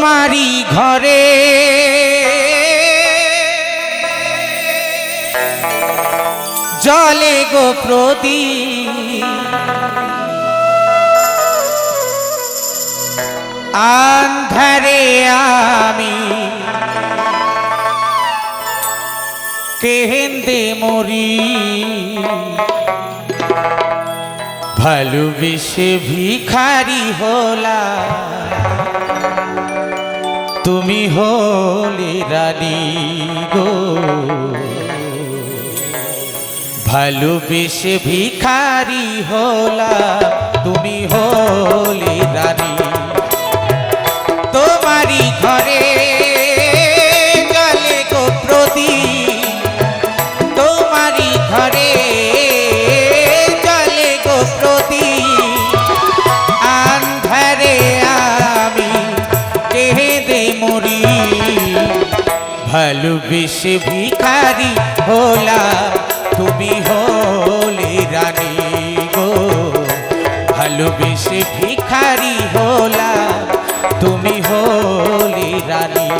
তোমারই ঘরে। জলে গো প্রদীপ। আন্ধারে আমি কেহেন্দে মরি। ভালোবেসে ভিখারি হলা তুমি হলি রানী গো। ভালোবেসে ভিখারি হলা তুমি হলি রানী। তোমারই ঘরে ভালোবেসে ভিখারি হোলা তুমি হলে রানী গো। ভালোবেসে ভিখারি হোলা তুমি হলে রানী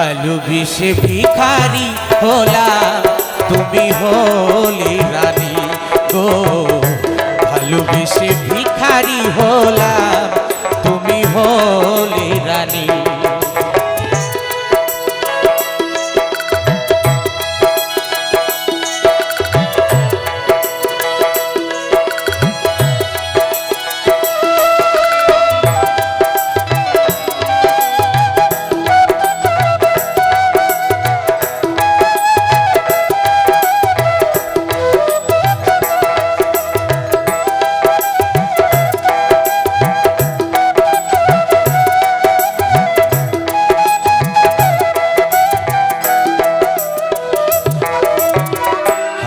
ভালোবেসে ভিখারি হলা তুমি হলে রানী গো। ভালোবেসে ভিখারি হলা তুমি হলে রানী।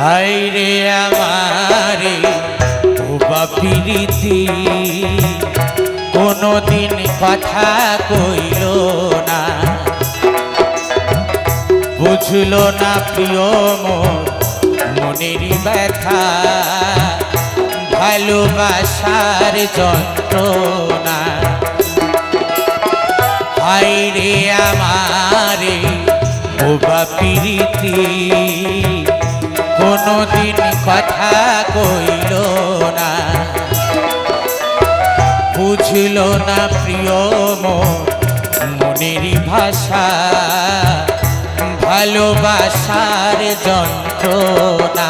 হাই রে আমারে, ও বাপিরিতি কোনদিন কথা কইল না। বুঝল না প্রিয় মোর মনের ব্যথা। ভালোবাসার যন্ত্রণা। হাই রে আমারে, ও বাপিরিতি কোনদিন কথা কইল না। বুঝল না প্রিয় মোর মনের ভাষা ভালোবাসার যন্ত্রণা।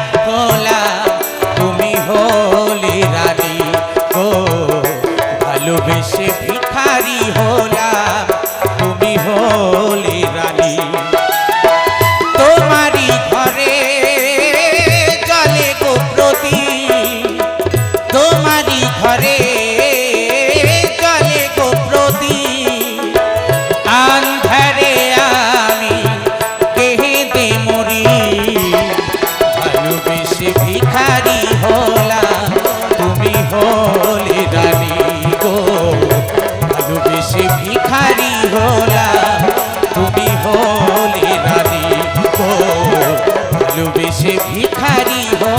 সে ভিখারি হয়